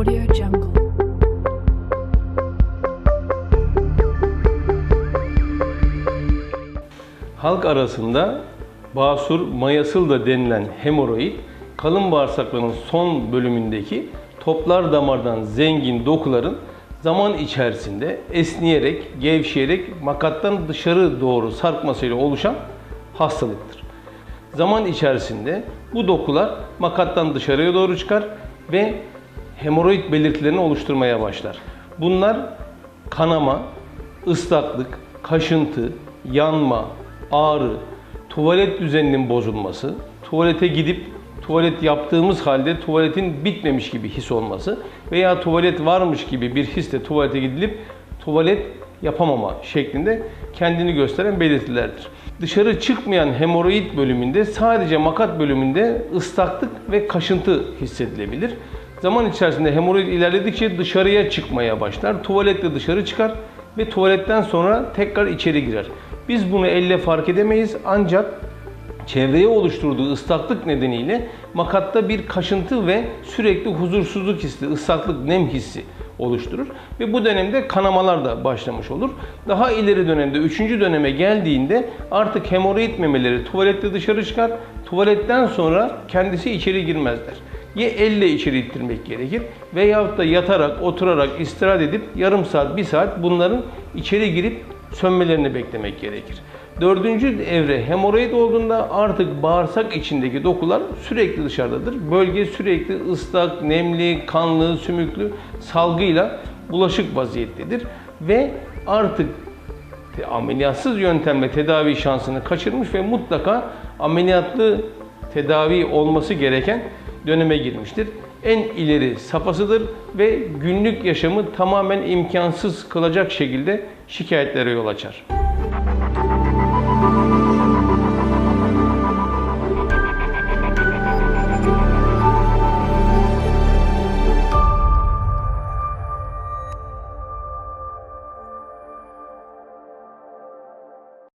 Audio Jungle. Halk arasında basur mayasıl da denilen hemoroid, kalın bağırsakların son bölümündeki toplar damardan zengin dokuların zaman içerisinde esneyerek, gevşeyerek makattan dışarı doğru sarkmasıyla oluşan hastalıktır. Zaman içerisinde bu dokular makattan dışarıya doğru çıkar ve hemoroid belirtilerini oluşturmaya başlar. Bunlar kanama, ıslaklık, kaşıntı, yanma, ağrı, tuvalet düzeninin bozulması, tuvalete gidip tuvalet yaptığımız halde tuvaletin bitmemiş gibi his olması veya tuvalet varmış gibi bir hisle tuvalete gidilip tuvalet yapamama şeklinde kendini gösteren belirtilerdir. Dışarı çıkmayan hemoroid bölümünde sadece makat bölümünde ıslaklık ve kaşıntı hissedilebilir. Zaman içerisinde hemoroid ilerledikçe dışarıya çıkmaya başlar. Tuvaletle dışarı çıkar ve tuvaletten sonra tekrar içeri girer. Biz bunu elle fark edemeyiz ancak çevreye oluşturduğu ıslaklık nedeniyle makatta bir kaşıntı ve sürekli huzursuzluk hissi, ıslaklık, nem hissi oluşturur. Ve bu dönemde kanamalar da başlamış olur. Daha ileri dönemde, üçüncü döneme geldiğinde artık hemoroid memeleri tuvalette dışarı çıkar. Tuvaletten sonra kendisi içeri girmezler. Ya elle içeri ittirmek gerekir veyahut da yatarak, oturarak, istirahat edip yarım saat, bir saat bunların içeri girip sönmelerini beklemek gerekir. Dördüncü evre hemoroid olduğunda artık bağırsak içindeki dokular sürekli dışarıdadır. Bölge sürekli ıslak, nemli, kanlı, sümüklü salgıyla bulaşık vaziyettedir. Ve artık ameliyatsız yöntemle tedavi şansını kaçırmış ve mutlaka ameliyatlı tedavi olması gereken döneme girmiştir. En ileri safhasıdır ve günlük yaşamı tamamen imkansız kılacak şekilde şikayetlere yol açar.